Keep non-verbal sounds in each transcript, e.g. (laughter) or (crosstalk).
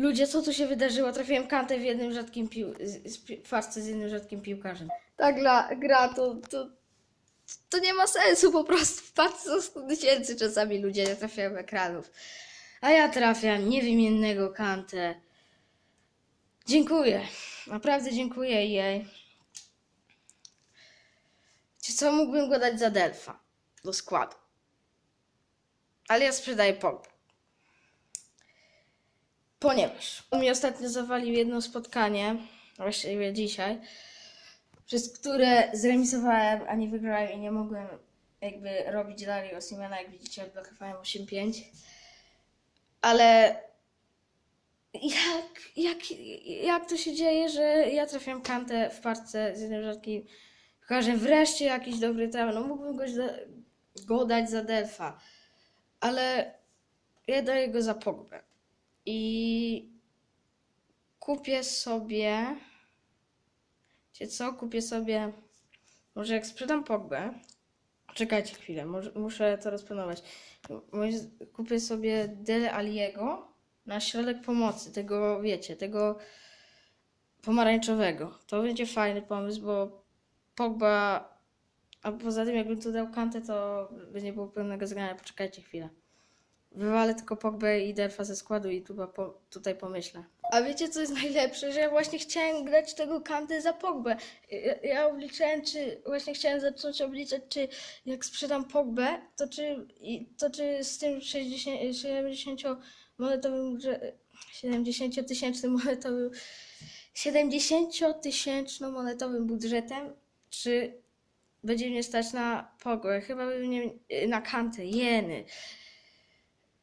Ludzie, co tu się wydarzyło? Trafiłem kantę w jednym rzadkim pił... z- z pi- z jednym rzadkim piłkarzem. Ta gra, gra to, to, to nie ma sensu po prostu. Parce są 100 tysięcy czasami ludzie nie trafiają ekranów. A ja trafiam niewymiennego kantę. Dziękuję. Naprawdę dziękuję jej. Czy co mógłbym go dać za Delfa do składu? Ale ja sprzedaję Pogba. Ponieważ on mi ostatnio zawalił jedno spotkanie, właściwie dzisiaj, przez które zremisowałem, a nie wygrałem i nie mogłem jakby robić dalej Osimena, jak widzicie odblokowałem 8-5. Ale jak, jak, jak to się dzieje, że ja trafiam kantę w parce z jednym rzadkim piłkarzem? Wreszcie jakiś dobry tam, no mógłbym go, go dać za Delfa, ale ja daję go za Pogbę. I kupię sobie. Wiecie co? Kupię sobie. Może jak sprzedam Pogbę. Czekajcie chwilę, muszę to rozplanować. Kupię sobie Dele Aliego na środek pomocy. Tego, wiecie, tego pomarańczowego. To będzie fajny pomysł, bo Pogba. A poza tym, jakbym tu dał kantę, to by nie było pełnego zgrania. Poczekajcie chwilę. Wywalę tylko Pogbę i Delfa ze składu i tu, po, tutaj pomyślę. A wiecie co jest najlepsze? Że ja właśnie chciałem grać tego kanty za Pogbę. Ja, ja obliczałem, czy właśnie chciałem zacząć obliczać, czy jak sprzedam Pogbę, to czy, to czy z tym 60, 70 monetowym, budże- 70 tysięcznym monetowym 70 tysięczno monetowym budżetem, czy będzie mnie stać na Pogbę? Chyba by mnie na kantę, jeny.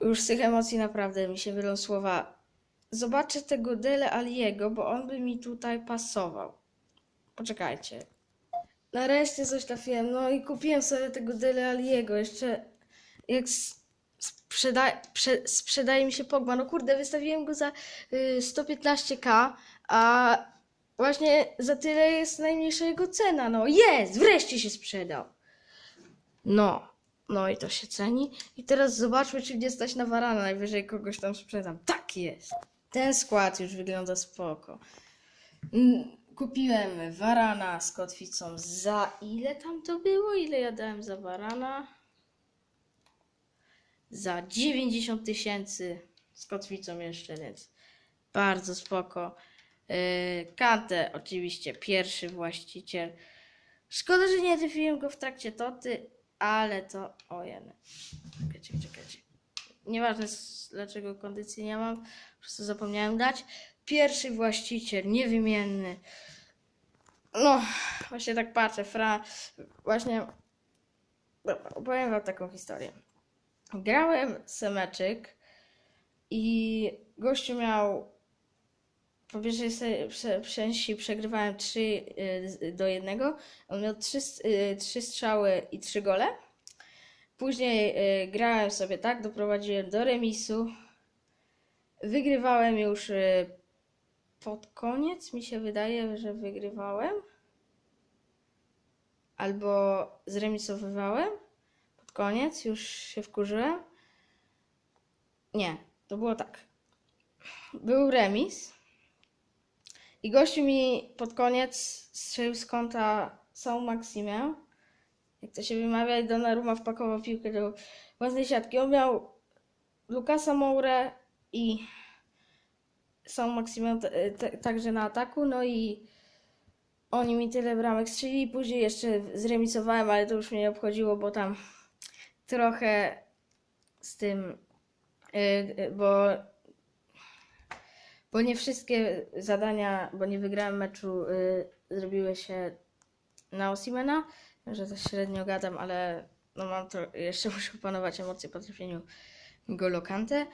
Już z tych emocji naprawdę mi się mylą słowa. Zobaczę tego Dele Aliego, bo on by mi tutaj pasował. Poczekajcie. Nareszcie coś trafiłem. No i kupiłem sobie tego Dele Aliego. Jeszcze jak sprzeda prze sprzedaje mi się Pogba. No kurde, wystawiłem go za y, 115k, a właśnie za tyle jest najmniejsza jego cena. No jest! Wreszcie się sprzedał. No. No i to się ceni. I teraz zobaczmy, czy mnie stać na warana. Najwyżej kogoś tam sprzedam. Tak jest. Ten skład już wygląda spoko. Mm, Kupiłem warana z kotwicą za ile tam to było? Ile ja dałem za warana? Za 90 tysięcy z kotwicą jeszcze, więc bardzo spoko. Yy, Kantę oczywiście pierwszy właściciel. Szkoda, że nie trafiłem go w trakcie toty, ale to... Ojej. Czekajcie, czekajcie. Nieważne dlaczego kondycji nie mam, po prostu zapomniałem dać. Pierwszy właściciel, niewymienny. No, właśnie tak patrzę, Fra... Właśnie... Dobra, opowiem wam taką historię. Grałem semeczek i gościu miał po pierwszej se- prze- części przegrywałem 3 do 1. On miał 3, trzy strzały i 3 gole. Później y, grałem sobie tak, doprowadziłem do remisu. Wygrywałem już pod koniec, mi się wydaje, że wygrywałem. Albo zremisowywałem. Pod koniec już się wkurzyłem. Nie, to było tak. Był remis. I gościu mi pod koniec strzelił z kąta całą Maksimę. Jak to się wymawia, i Donnarumma wpakował piłkę do własnej siatki. On miał Lukasa Mourę i całą Maksimę także na ataku. No i oni mi tyle bramek strzelili. Później jeszcze zremisowałem, ale to już mnie nie obchodziło, bo tam trochę z tym, y, y, bo bo nie wszystkie zadania, bo nie wygrałem meczu, y, zrobiły się na Osimena, że to średnio gadam, ale no mam to, jeszcze (laughs) muszę opanować emocje po trafieniu Golo Kante.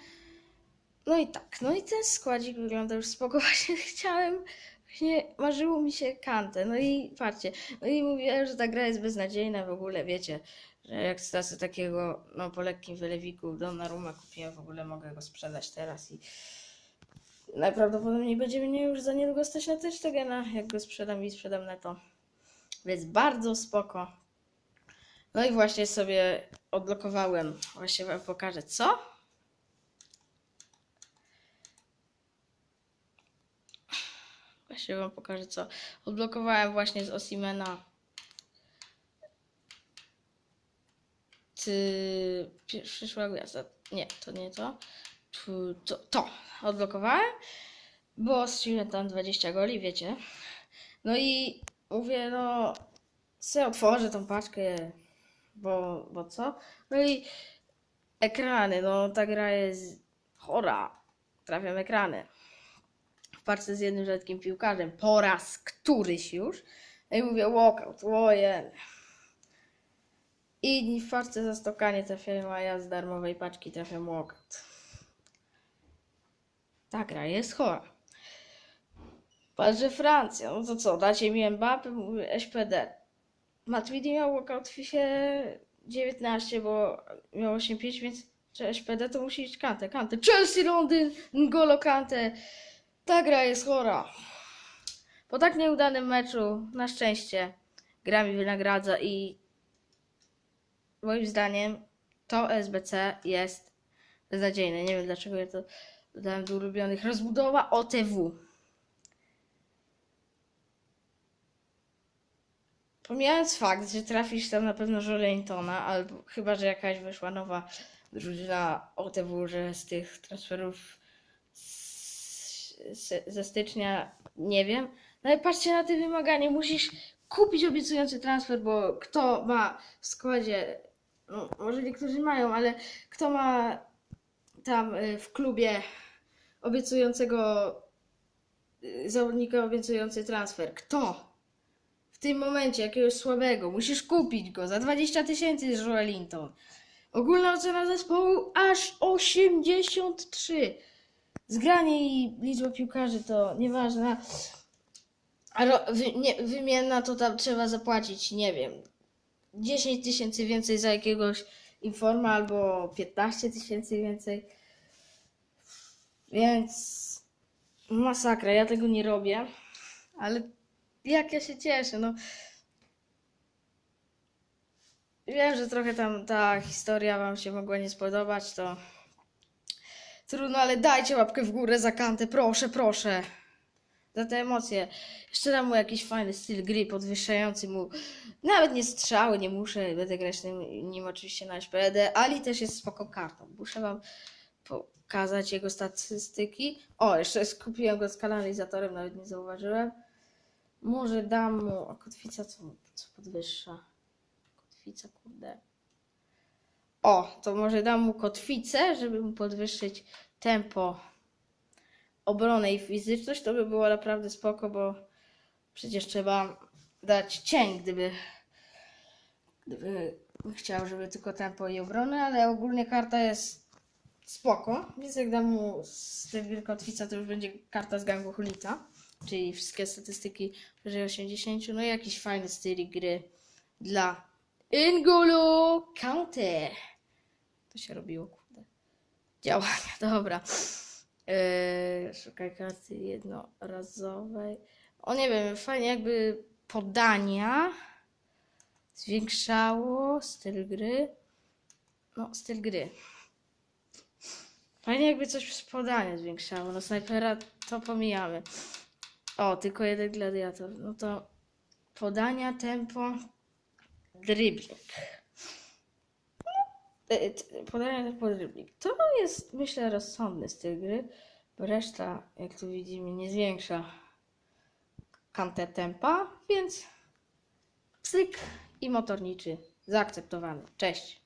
No i tak, no i ten składzik wygląda już spoko, (laughs) właśnie chciałem, właśnie marzyło mi się Kante, no i patrzcie, no i mówiłem, że ta gra jest beznadziejna w ogóle, wiecie, że jak stracę takiego, no po lekkim wylewiku Donnarumma kupiłem, w ogóle mogę go sprzedać teraz i najprawdopodobniej będzie mnie już za niedługo stać na też Tegena, jak go sprzedam i sprzedam netto. Więc bardzo spoko. No i właśnie sobie odblokowałem. Właśnie wam pokażę co. Jeszcze wam pokażę co. Odblokowałem właśnie z Osimena. Ty... Przyszła gwiazda. Nie, to nie to. To. To. Odblokowałem. Bo strzeliłem tam 20 goli, wiecie. No i mówię, no... Se otworzę tą paczkę. Bo, bo co? No i ekrany, no ta gra jest chora. Trafiam ekrany. W parce z jednym rzadkim piłkarzem. Po raz któryś już. No i mówię, walkout, ojej. I w parce za stokanie trafiają, a ja z darmowej paczki trafiam walkout. Ta gra jest chora. Patrzę Francja, no to co, dacie mi Mbappé, mówię SPD. Matuidi miał walkout w FIFA 19, bo miał 8-5, więc czy SPD to musi iść Kante, Kante. Chelsea, Londyn, N'Golo Kante. Ta gra jest chora. Po tak nieudanym meczu, na szczęście, gra mi wynagradza i moim zdaniem to SBC jest beznadziejne. Nie wiem dlaczego ja to dodałem do ulubionych. Rozbudowa OTW. Pomijając fakt, że trafisz tam na pewno Jolentona, albo chyba, że jakaś wyszła nowa drużyna OTW, że z tych transferów z, z, ze stycznia nie wiem. No ale patrzcie na te wymagania. Musisz kupić obiecujący transfer, bo kto ma w składzie, no, może niektórzy mają, ale kto ma tam y, w klubie obiecującego y, zawodnika obiecujący transfer? Kto? w tym momencie jakiegoś słabego, musisz kupić go za 20 tysięcy z Joelinton. Ogólna ocena zespołu aż 83. Zgranie i liczba piłkarzy to nieważne. A ro, wy, nie, wymienna to tam trzeba zapłacić, nie wiem, 10 tysięcy więcej za jakiegoś informa albo 15 tysięcy więcej. Więc masakra, ja tego nie robię, ale jak ja się cieszę, no. Wiem, że trochę tam ta historia wam się mogła nie spodobać, to trudno, ale dajcie łapkę w górę za kantę, proszę, proszę. Za te emocje. Jeszcze dam mu jakiś fajny styl gry, podwyższający mu nawet nie strzały, nie muszę, będę grać tym, nim oczywiście na SPD, Ali też jest spoko kartą. Muszę wam pokazać jego statystyki. O, jeszcze skupiłem go z kanalizatorem, nawet nie zauważyłem. Może dam mu. A kotwica co, co podwyższa? Kotwica, kurde. O, to może dam mu kotwicę, żeby mu podwyższyć tempo obrony i fizyczność. To by było naprawdę spoko, bo przecież trzeba dać cień, gdyby, gdyby chciał, żeby tylko tempo i obrony, ale ogólnie karta jest spoko. Więc jak dam mu z tej kotwica, to już będzie karta z gangu Hulita czyli wszystkie statystyki powyżej 80, no i jakiś fajny styl gry dla N'Golo Kante. To się robiło, kurde. Działania, dobra. Yy, szukaj karty jednorazowej. O nie wiem, fajnie jakby podania zwiększało styl gry. No, styl gry. Fajnie jakby coś z podania zwiększało. No snajpera to pomijamy. O, tylko jeden gladiator. No to podania, tempo, dribbling. E, t- Podania, dribbling. To jest, myślę, rozsądny styl gry, bo reszta, jak tu widzimy, nie zwiększa kantę tempa, więc psyk i motorniczy zaakceptowany. Cześć.